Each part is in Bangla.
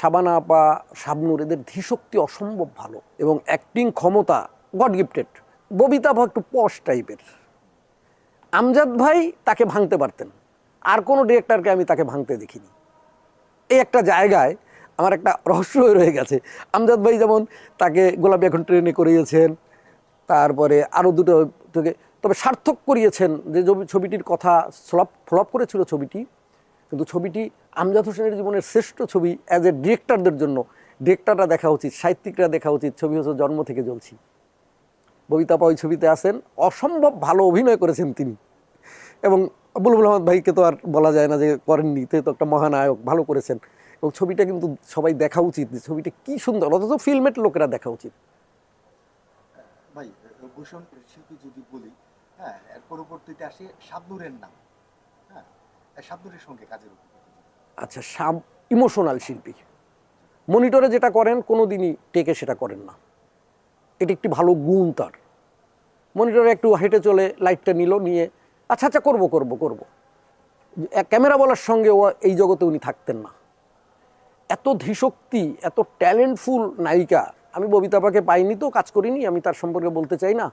শাবানা আপা শাবনুর, এদের ধীশক্তি অসম্ভব ভালো এবং অ্যাক্টিং ক্ষমতা গড গিফটেড ববিতা ভাই একটু পশ টাইপের আমজাদ ভাই তাকে ভাঙতে পারতেন। আর কোনো ডিরেক্টরকে আমি তাকে ভাঙতে দেখিনি। এই একটা জায়গায় আমার একটা রহস্য হয়ে রয়ে গেছে। আমজাদ ভাই যেমন তাকে গোলাপি এখন ট্রেনে করিয়েছেন, তারপরে আরও দুটো থেকে তবে সার্থক করিয়েছেন। যে ছবিটির কথা ফ্লপ ফ্লপ করেছিল ছবিটি কিন্তু ছবিটি আমজাদ হোসেনের জীবনের শ্রেষ্ঠ ছবি অ্যাজ এ ডিরেক্টরদের জন্য। ডিরেক্টররা দেখা উচিত, সাহিত্যিকরা দেখা উচিত, ছবি হচ্ছে জন্ম থেকে জ্বলছি। ববিতাপা ওই ছবিতে আসেন অসম্ভব ভালো অভিনয় করেছেন তিনি। এবং বুলবুল আহমদ ভাইকে তো আর বলা যায় না যে করেননি তে একটা মহানায়ক, ভালো করেছেন। এবং ছবিটা কিন্তু সবাই দেখা উচিত যে ছবিটা কি সুন্দর, অথচ ফিল্মের লোকেরা দেখা উচিত। ভাই ভূষণ শিল্পী যদি বলি হ্যাঁ এর পরবর্তীতে আসে শাবনুরের নাম। সঙ্গে কাজের আচ্ছা সাব, ইমোশনাল শিল্পী। মনিটরে যেটা করেন কোনো দিনই টেকে সেটা করেন না। এটি একটি ভালো গুণ তার। মনিটরে একটু হেঁটে চলে লাইটটা নিল, নিয়ে আচ্ছা আচ্ছা করব করব করব। ক্যামেরা বলার সঙ্গে ও এই জগতে উনি থাকতেন না। এত ধীশক্তি, এত ট্যালেন্টফুল নায়িকা, আমি ববিতাপাকে পাইনি তো, কাজ করিনি, আমি তার সম্পর্কে বলতে চাই না।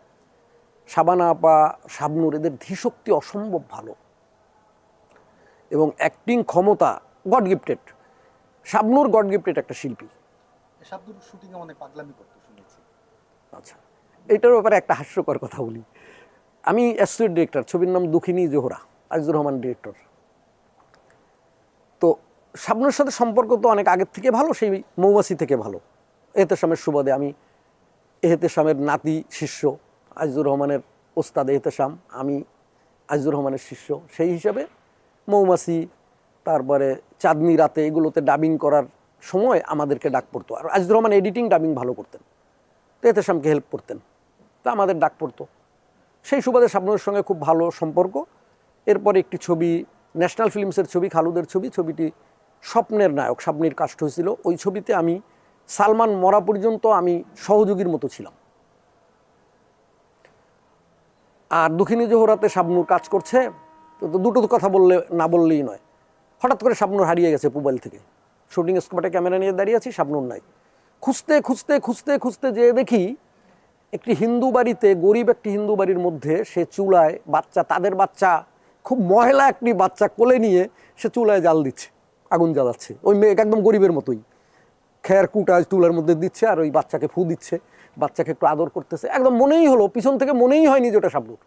শাবানা আপা, শাবনুর, এদের ধীশক্তি অসম্ভব ভালো। এবং অ্যাক্টিং ক্ষমতা God gifted Shabnur God gifted একটা শিল্পী। এই শাবনুর শুটিংয়ে অনেক পাগলামি করতো শুনেছি। আচ্ছা এটার ব্যাপারে একটা হাস্যকর কথা বলি। আমি অ্যাসোসিয়েট ডিরেক্টর ছবির নাম দুঃখিনী জোহরা আজিজুর রহমান ডিরেক্টর তো শাবনুর সাথে সম্পর্ক তো অনেক আগের থেকে ভালো সেই মৌমাছি থেকে ভালো। এহতেশামের সুবাদে আমি এহতেশামের নাতি শিষ্য আজিজুর রহমানের ওস্তাদ এহতেশাম আমি আজিজুর রহমানের শিষ্য সেই হিসাবে মৌমাছি, তারপরে চাঁদনি রাতে এগুলোতে ডাবিং করার সময় আমাদেরকে ডাক পড়তো। আর আজিজুর রহমান এডিটিং ডাবিং ভালো করতেন। তো এহতেশামকে হেল্প করতেন। তা আমাদের ডাক পড়তো। সেই সুবাদে শাবনুরের সঙ্গে খুব ভালো সম্পর্ক। এরপরে একটি ছবি, ন্যাশনাল ফিল্মসের ছবি, খালুদের ছবি, ছবিটি স্বপ্নের নায়ক স্বপ্নের কাষ্ট হয়েছিল। ওই ছবিতে আমি সালমান মরা পর্যন্ত আমি সহযোগীর মতো ছিলাম। আর দক্ষিণী জোহরাতে শাবনুর কাজ করছে। তো দুটো কথা বললে, না বললেই নয়। হঠাৎ করে শাবনুর হারিয়ে গেছে মোবাইল থেকে। শুটিং স্কোপে ক্যামেরা নিয়ে দাঁড়িয়ে আছি, শাবনুর নাই। খুঁজতে খুঁজতে খুঁজতে খুঁজতে যেয়ে দেখি একটি হিন্দু বাড়িতে, গরিব একটি হিন্দু বাড়ির মধ্যে সে চুলায় বাচ্চা, তাদের বাচ্চা, খুব মহিলা একটি বাচ্চা কোলে নিয়ে সে চুলায় জাল দিচ্ছে, আগুন জ্বালাচ্ছে। ওই মেয়ে একদম গরিবের মতোই। খের কুটা চুলার মধ্যে দিচ্ছে আর ওই বাচ্চাকে ফু দিচ্ছে, বাচ্চাকে একটু আদর করতেছে। একদম মনেই হলো, পিছন থেকে মনেই হয়নি যে ওটা শাবনুর।